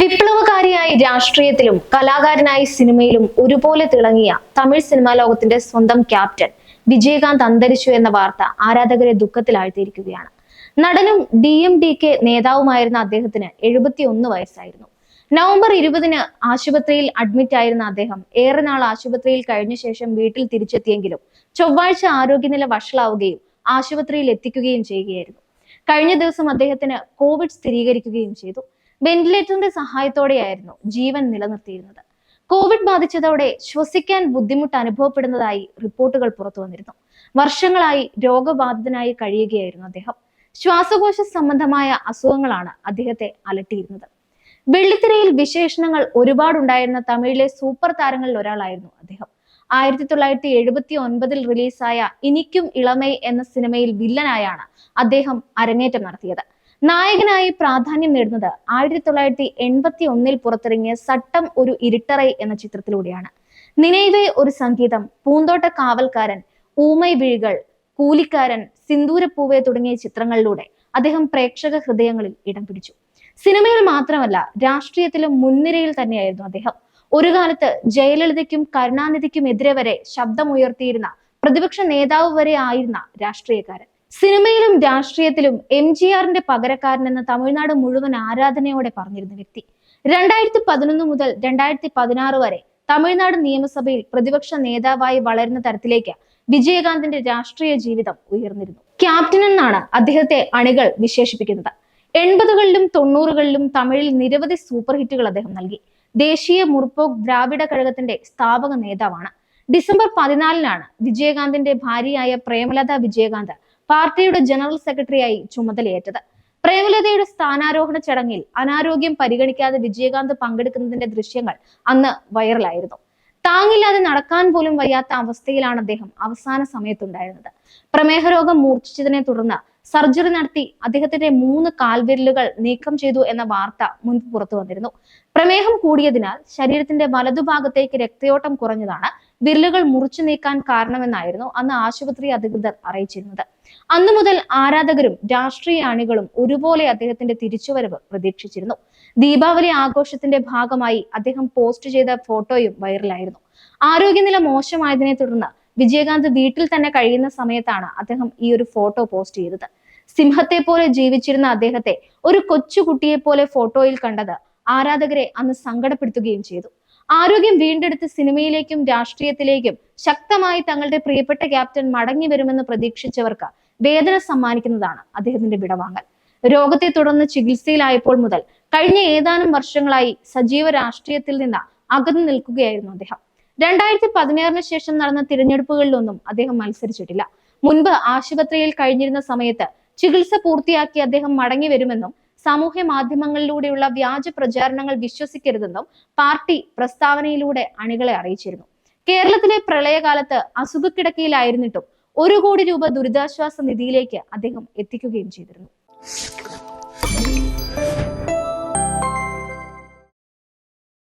വിപ്ലവകാരിയായി രാഷ്ട്രീയത്തിലും കലാകാരനായി സിനിമയിലും ഒരുപോലെ തിളങ്ങിയ തമിഴ് സിനിമാ ലോകത്തിന്റെ സ്വന്തം ക്യാപ്റ്റൻ വിജയകാന്ത് അന്തരിച്ചു എന്ന വാർത്ത ആരാധകരെ ദുഃഖത്തിലാഴ്ത്തിയിരിക്കുകയാണ്. നടനും ഡി എം ഡി കെ നേതാവുമായിരുന്ന അദ്ദേഹത്തിന് എഴുപത്തിയൊന്ന് വയസ്സായിരുന്നു. നവംബർ ഇരുപതിന് ആശുപത്രിയിൽ അഡ്മിറ്റ് ആയിരുന്ന അദ്ദേഹം ഏറെ നാൾ ആശുപത്രിയിൽ കഴിഞ്ഞ ശേഷം വീട്ടിൽ തിരിച്ചെത്തിയെങ്കിലും ചൊവ്വാഴ്ച ആരോഗ്യനില വഷളാവുകയും ആശുപത്രിയിൽ എത്തിക്കുകയും ചെയ്യുകയായിരുന്നു. കഴിഞ്ഞ ദിവസം അദ്ദേഹത്തിന് കോവിഡ് സ്ഥിരീകരിക്കുകയും ചെയ്തു. വെന്റിലേറ്ററിന്റെ സഹായത്തോടെയായിരുന്നു ജീവൻ നിലനിർത്തിയിരുന്നത്. കോവിഡ് ബാധിച്ചതോടെ ശ്വസിക്കാൻ ബുദ്ധിമുട്ട് അനുഭവപ്പെടുന്നതായി റിപ്പോർട്ടുകൾ പുറത്തു വന്നിരുന്നു. വർഷങ്ങളായി രോഗബാധിതനായി കഴിയുകയായിരുന്നു അദ്ദേഹം. ശ്വാസകോശ സംബന്ധമായ അസുഖങ്ങളാണ് അദ്ദേഹത്തെ അലട്ടിയിരുന്നത്. വെള്ളിത്തിരയിൽ വിശേഷണങ്ങൾ ഒരുപാടുണ്ടായിരുന്ന തമിഴിലെ സൂപ്പർ താരങ്ങളിൽ ഒരാളായിരുന്നു അദ്ദേഹം. ആയിരത്തി തൊള്ളായിരത്തി എഴുപത്തി ഒൻപതിൽ റിലീസായ ഇനിക്കും ഇളമേ എന്ന സിനിമയിൽ വില്ലനായാണ് അദ്ദേഹം അരങ്ങേറ്റം നടത്തിയത്. നായകനായി പ്രാധാന്യം നേടുന്നത് ആയിരത്തി തൊള്ളായിരത്തി എൺപത്തി ഒന്നിൽ പുറത്തിറങ്ങിയ സട്ടം ഒരു ഇരുട്ടറൈ എന്ന ചിത്രത്തിലൂടെയാണ്. നിലയിലെ ഒരു സംഗീതം പൂന്തോട്ട കാവൽക്കാരൻ ഊമൈ വിഴികൾ കൂലിക്കാരൻ സിന്ദൂരപ്പൂവെ തുടങ്ങിയ ചിത്രങ്ങളിലൂടെ അദ്ദേഹം പ്രേക്ഷക ഹൃദയങ്ങളിൽ ഇടം പിടിച്ചു. സിനിമയിൽ മാത്രമല്ല രാഷ്ട്രീയത്തിലും മുൻനിരയിൽ തന്നെയായിരുന്നു അദ്ദേഹം. ഒരു കാലത്ത് ജയലളിതയ്ക്കും കരുണാനിധിക്കും എതിരെ വരെ ശബ്ദമുയർത്തിയിരുന്ന പ്രതിപക്ഷ നേതാവ് വരെ ആയിരുന്ന രാഷ്ട്രീയക്കാരൻ. സിനിമയിലും രാഷ്ട്രീയത്തിലും എം ജി ആറിന്റെ പകരക്കാരൻ എന്ന തമിഴ്നാട് മുഴുവൻ ആരാധനയോടെ പറഞ്ഞിരുന്ന വ്യക്തി. രണ്ടായിരത്തി പതിനൊന്ന് മുതൽ രണ്ടായിരത്തി പതിനാറ് വരെ തമിഴ്നാട് നിയമസഭയിൽ പ്രതിപക്ഷ നേതാവായി വളരുന്ന തരത്തിലേക്ക് വിജയകാന്തിന്റെ രാഷ്ട്രീയ ജീവിതം ഉയർന്നിരുന്നു. ക്യാപ്റ്റൻ എന്നാണ് അദ്ദേഹത്തെ അണികൾ വിശേഷിപ്പിക്കുന്നത്. എൺപതുകളിലും തൊണ്ണൂറുകളിലും തമിഴിൽ നിരവധി സൂപ്പർ ഹിറ്റുകൾ അദ്ദേഹം നൽകി. ദേശീയ മുർപോക് ദ്രാവിഡ കഴകത്തിന്റെ സ്ഥാപക നേതാവാണ്. ഡിസംബർ പതിനാലിനാണ് വിജയകാന്തിന്റെ ഭാര്യയായ പ്രേമലത വിജയകാന്ത് പാർട്ടിയുടെ ജനറൽ സെക്രട്ടറിയായി ചുമതലയേറ്റത്. പ്രേമലതയുടെ സ്ഥാനാരോഹണ ചടങ്ങിൽ അനാരോഗ്യം പരിഗണിക്കാതെ വിജയകാന്ത് പങ്കെടുക്കുന്നതിന്റെ ദൃശ്യങ്ങൾ അന്ന് വൈറലായിരുന്നു. താങ്ങില്ലാതെ നടക്കാൻ പോലും വയ്യാത്ത അവസ്ഥയിലാണ് അദ്ദേഹം അവസാന സമയത്തുണ്ടായിരുന്നത്. പ്രമേഹ രോഗം മൂർച്ഛിച്ചതിനെ തുടർന്ന് സർജറി നടത്തി അദ്ദേഹത്തിന്റെ മൂന്ന് കാൽവിരലുകൾ നീക്കം ചെയ്തു എന്ന വാർത്ത മുൻപ് പുറത്തു വന്നിരുന്നു. പ്രമേഹം കൂടിയതിനാൽ ശരീരത്തിന്റെ വലതുഭാഗത്തേക്ക് രക്തയോട്ടം കുറഞ്ഞതാണ്. വിരലുകൾ മുറിച്ചു നീക്കാൻ കാരണമെന്നായിരുന്നു അന്ന് ആശുപത്രി അധികൃതർ അറിയിച്ചിരുന്നത്. അന്നു മുതൽ ആരാധകരും രാഷ്ട്രീയ അണികളും ഒരുപോലെ അദ്ദേഹത്തിന്റെ തിരിച്ചുവരവ് പ്രതീക്ഷിച്ചിരുന്നു. ദീപാവലി ആഘോഷത്തിന്റെ ഭാഗമായി അദ്ദേഹം പോസ്റ്റ് ചെയ്ത ഫോട്ടോയും വൈറലായിരുന്നു. ആരോഗ്യനില മോശമായതിനെ തുടർന്ന് വിജയകാന്ത് വീട്ടിൽ തന്നെ കഴിയുന്ന സമയത്താണ് അദ്ദേഹം ഈ ഒരു ഫോട്ടോ പോസ്റ്റ് ചെയ്തത്. സിംഹത്തെ പോലെ ജീവിച്ചിരുന്ന അദ്ദേഹത്തെ ഒരു കൊച്ചുകുട്ടിയെ പോലെ ഫോട്ടോയിൽ കണ്ടത് ആരാധകരെ അന്ന് സങ്കടപ്പെടുത്തുകയും ചെയ്തു. ആരോഗ്യം വീണ്ടെടുത്ത് സിനിമയിലേക്കും രാഷ്ട്രീയത്തിലേക്കും ശക്തമായി തങ്ങളുടെ പ്രിയപ്പെട്ട ക്യാപ്റ്റൻ മടങ്ങി വരുമെന്ന് പ്രതീക്ഷിച്ചവർക്ക് വേദന സമ്മാനിക്കുന്നതാണ് അദ്ദേഹത്തിന്റെ വിടവാങ്ങൽ. രോഗത്തെ തുടർന്ന് ചികിത്സയിലായപ്പോൾ മുതൽ കഴിഞ്ഞ ഏതാനും വർഷങ്ങളായി സജീവ രാഷ്ട്രീയത്തിൽ നിന്ന് അകന്നു നിൽക്കുകയായിരുന്നു അദ്ദേഹം. രണ്ടായിരത്തി പതിനാറിന് ശേഷം നടന്ന തിരഞ്ഞെടുപ്പുകളിലൊന്നും അദ്ദേഹം മത്സരിച്ചിട്ടില്ല. മുൻപ് ആശുപത്രിയിൽ കഴിഞ്ഞിരുന്ന സമയത്ത് ചികിത്സ പൂർത്തിയാക്കി അദ്ദേഹം മടങ്ങി വരുമെന്നും സാമൂഹ്യ മാധ്യമങ്ങളിലൂടെയുള്ള വ്യാജ പ്രചാരണങ്ങൾ വിശ്വസിക്കരുതെന്നും പാർട്ടി പ്രസ്താവനയിലൂടെ അണികളെ അറിയിച്ചിരുന്നു. കേരളത്തിലെ പ്രളയകാലത്ത് അസുഖക്കിടക്കയിലായിരുന്നിട്ടും ഒരു കോടി രൂപ ദുരിതാശ്വാസ നിധിയിലേക്ക് അദ്ദേഹം എത്തിക്കുകയും ചെയ്തിരുന്നു.